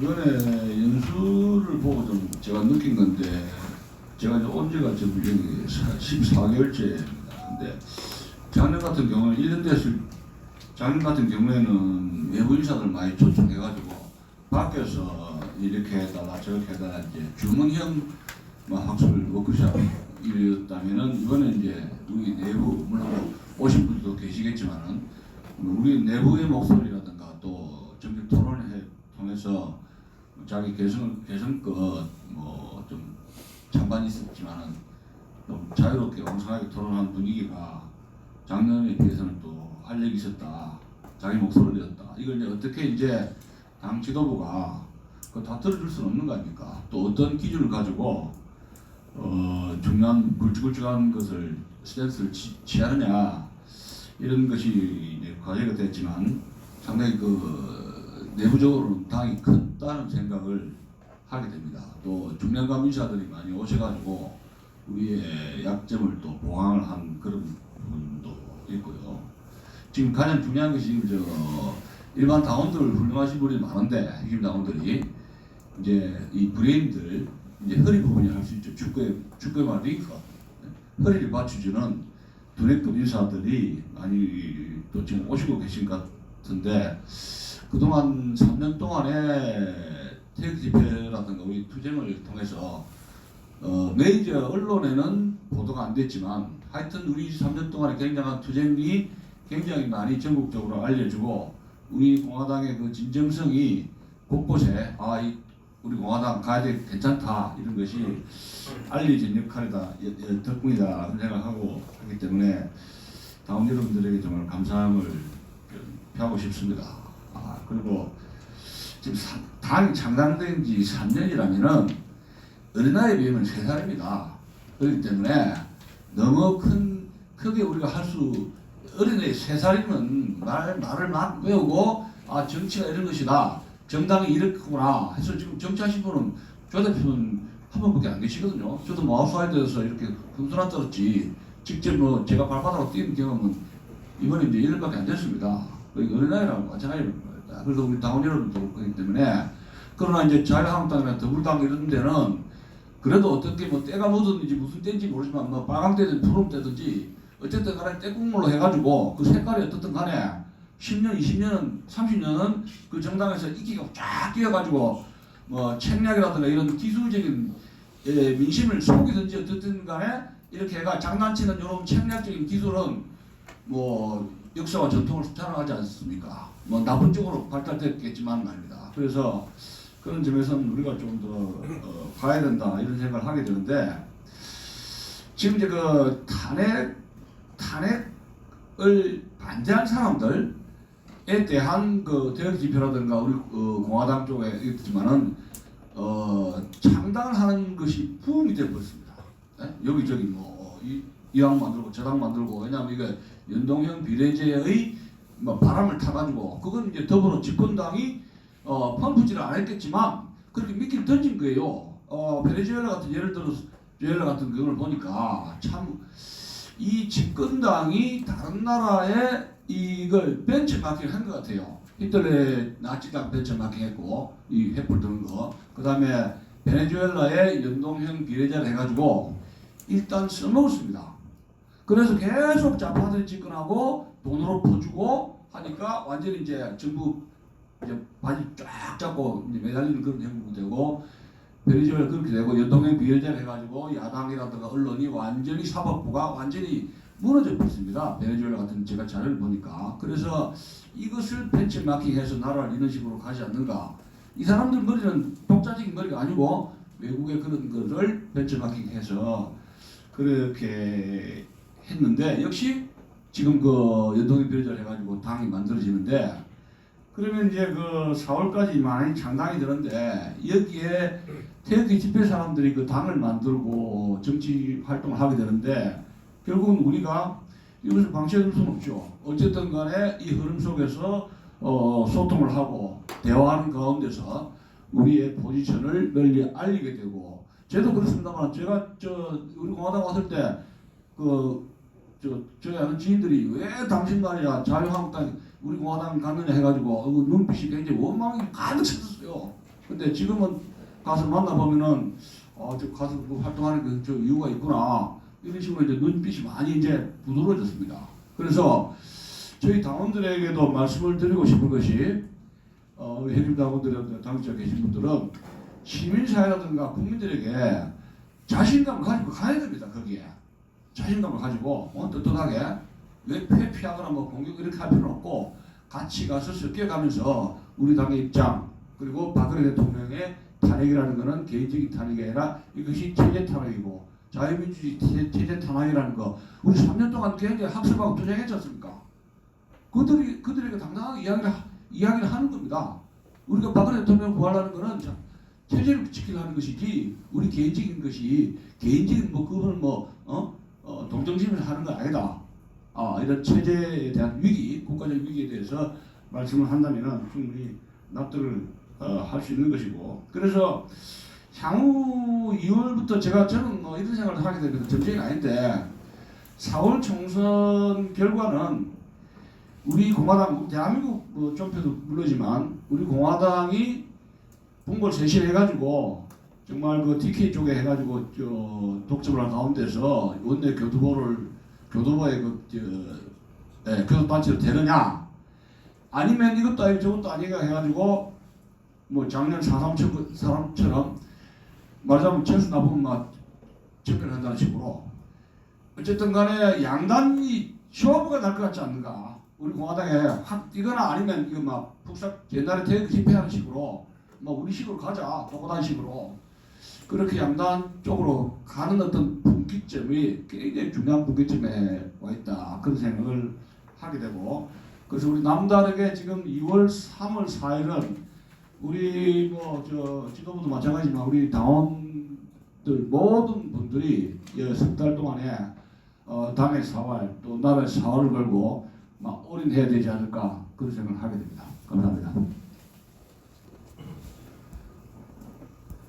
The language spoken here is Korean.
이번에 연수를 보고 좀 제가 느낀 건데 제가 이제 온 지가 지금 여기 14개월째입니다. 근데 작년 같은 경우는 1년 됐을 작년 같은 경우에는 외부 인사들 많이 초청해가지고 밖에서 이렇게 해달라 저렇게 해달라 이제 주문형 뭐 학술 워크숍 이랬다면은 이번에 이제 우리 내부 물론 오신 분들도 계시겠지만은 우리 내부의 목소리라든가 또 정책 토론회 통해서 자기 개성 개성껏 뭐좀 찬반이 있었지만은 좀 자유롭게 왕성하게 토론한 분위기가 작년에 비해서는 또 활력이 있었다. 자기 목소리를 내었다. 이걸 이제 어떻게 이제 당 지도부가 그다 들어줄 수는 없는 거 아닙니까? 또 어떤 기준을 가지고 어, 중요한 굵직굵직한 것을 스탠스를 취, 취하느냐 이런 것이 이제 과제가 됐지만 상당히 그 내부적으로 당이 컸다는 생각을 하게 됩니다. 또 중량감 인사들이 많이 오셔가지고 우리의 약점을 또 보강을 한 그런 부분도 있고요. 지금 가장 중요한 것이 저 일반 당원들 훌륭하신 분이 많은데 핵심 당원들이 이제 이 브레인들 이제 허리 부분이 할 수 있죠. 축구에 축구에 말링커 허리를 받쳐주는 두뇌급 인사들이 많이 또 지금 오시고 계신 것 같은데 그동안 3년 동안에 태극 집회라든가 우리 투쟁을 통해서 어, 메이저 언론에는 보도가 안 됐지만 하여튼 우리 3년 동안에 굉장한 투쟁이 굉장히 많이 전국적으로 알려주고 우리 공화당의 그 진정성이 곳곳에 아, 이 우리 공화당 가야 돼 괜찮다 이런 것이 알려진 역할이다 덕분이다 생각하고 하기 때문에 다음 여러분들에게 정말 감사함을 표하고 싶습니다. 아 그리고 지금 사- 당이 창당된 지 3년이라면은 어린아이에 비하면 3살입니다. 그렇기 때문에 너무 큰 크게 우리가 할 수 어린애 3살이면 말 말을 막 외우고 아 정치가 이런 것이다. 정당이 이렇구나 해서 지금 정치하신 분은 조 대표는 한 분밖에 안 계시거든요. 저도 뭐 아웃사이드에서 이렇게 금수나 떨었지 직접 뭐 제가 발바닥으로 뛰는 경험은 이번에 이제 1년밖에 안 됐습니다. 거의 어린아이라고 마찬가지입 니다. 그래서 우리 당원 여러분도 그렇기 때문에 그러나 이제 자유한국당이나 더불당 이런 데는 그래도 어떻게 뭐 때가 묻었는지 무슨 때인지 모르지만 뭐 빨강 때든 푸른 때든지 어쨌든 간에 때국물로 해가지고 그 색깔이 어떻든 간에 10년, 20년은 30년은 그 정당에서 이기가 쫙 뛰어가지고 뭐 책략이라든가 이런 기술적인 예, 민심을 속이든지 어떻든 간에 이렇게 해가 장난치는 이런 책략적인 기술은 뭐 역사와 전통을 자랑하지 않습니까? 뭐 나쁜 쪽으로 발달됐겠지만 말입니다. 그래서 그런 점에서는 우리가 좀더 어, 봐야 된다 이런 생각을 하게 되는데 지금 이제 그 탄핵 탄핵을 반대한 사람들에 대한 그 대응 지표라든가 우리 어, 공화당 쪽에 있지만은 어, 창당을 하는 것이 부흥이 되어 버렸습니다. 예? 여기저기 뭐 이, 이당 만들고 저당 만들고 왜냐하면 이게 연동형 비례제의 뭐 바람을 타가지고 그건 이제 더불어 집권당이 어, 펌프질을 안 했겠지만 그렇게 미끼를 던진 거예요. 어, 베네수엘라 같은 예를 들어서 베네수엘라 같은 경우를 보니까 참 이 집권당이 다른 나라에 이걸 벤처마킹 한것 같아요. 히틀러의 나치당 벤처마킹 했고 이 횃불 드는 거. 그 다음에 베네수엘라의 연동형 비례제를 해가지고 일단 써먹었습니다. 그래서 계속 좌파들이 집권하고 돈으로 퍼주고 하니까 완전히 이제 정부 이제 바지 쫙 잡고 이제 매달리는 그런 형국이 되고 베네수엘라 그렇게 되고 연동형 비례제를 해가지고 야당이라든가 언론이 완전히 사법부가 완전히 무너져 버렸습니다. 베네수엘라 같은 제가 자료를 보니까 그래서 이것을 벤치마킹해서 나라를 이런 식으로 가지 않는가? 이 사람들 머리는 독자적인 머리가 아니고 외국의 그런 거를 벤치마킹해서 그렇게 했는데 역시 지금 그 연동형 비례제를 해가지고 당이 만들어지는데 그러면 이제 그 4월까지 많이 창당이 되는데 여기에 태극기 집회 사람들이 그 당을 만들고 정치 활동을 하게 되는데 결국은 우리가 이것을 방치할 수는 없죠. 어쨌든 간에 이 흐름 속에서 어, 소통을 하고 대화하는 가운데서 우리의 포지션을 널리 알리게 되고 저도 그렇습니다만 제가 저 우리 공화당 왔을 때그 저, 저희 아는 지인들이 왜 당신만이야 자유한국당 우리 공화당 갔느냐 해가지고 그 눈빛이 굉장히 원망이 가득 찼었어요. 근데 지금은 가서 만나보면은 어, 저 가서 그 활동하는 그저 이유가 있구나. 이런 식으로 이제 눈빛이 많이 이제 부드러워졌습니다. 그래서 저희 당원들에게도 말씀을 드리고 싶은 것이 어, 해림 당원들이나 당직자 계신 분들은 시민사회라든가 국민들에게 자신감을 가지고 가야 됩니다. 거기에 자신감을 가지고 어, 떳떳하게 왜 회피하거나 뭐 공격 이렇게 할 필요는 없고 같이 가서 섞여가면서 우리 당의 입장 그리고 박근혜 대통령의 탄핵이라는 것은 개인적인 탄핵이 아니라 이것이 체제 탄핵이고 자유민주주의 체제, 탄핵이라는 거 우리 3년 동안 굉장히 학습하고 투쟁했지 않습니까? 그들이 그들에게 당당하게 이야기를 하- 이야기를 하는 겁니다. 우리가 박근혜 대통령 구하려는 자, 체제를 지키려는 것이지 우리 개인적인 것이 개인적인 뭐 그거는 뭐 어? 어, 동정심에서 하는 건 아니다. 아, 이런 체제에 대한 위기, 국가적 위기에 대해서 말씀을 한다면 충분히 납득을 어, 할수 있는 것이고 그래서 향후 2월부터 제가 저는 뭐 이런 생각을 하게 되면 정책이 아닌데 4월 총선 결과는 우리 공화당 대한민국 뭐 좀표도 물론이지만 우리 공화당이 분골 쇄신 해가지고 정말 그 TK 쪽에 해가지고 저 독점을 한 가운데서 원내 교두보를 교도보의 그저 예, 교도단체로 되느냐? 아니면 이것도 아니고 저것도 아니가 해가지고 뭐 작년 4.3 사람처럼 말하자면 재수 나쁘면 막 접견한다는 식으로 어쨌든 간에 양단이 쇼부가 날 것 같지 않는가? 우리 공화당에 확 뛰거나 아니면 이거 막 북삭 옛날에 대그 집회하는 식으로 뭐 우리 식으로 가자. 도보단 식으로 그렇게 양단 쪽으로 가는 어떤 분기점이 굉장히 중요한 분기점에 와 있다 그런 생각을 하게 되고 그래서 우리 남다르게 지금 2월 3월 4일은 우리 뭐 저 지도부도 마찬가지지만 우리 당원들 모든 분들이 석달 동안에 어, 당의 사활 또 나라의 사활을 걸고 막 올인해야 되지 않을까 그런 생각을 하게 됩니다. 감사합니다.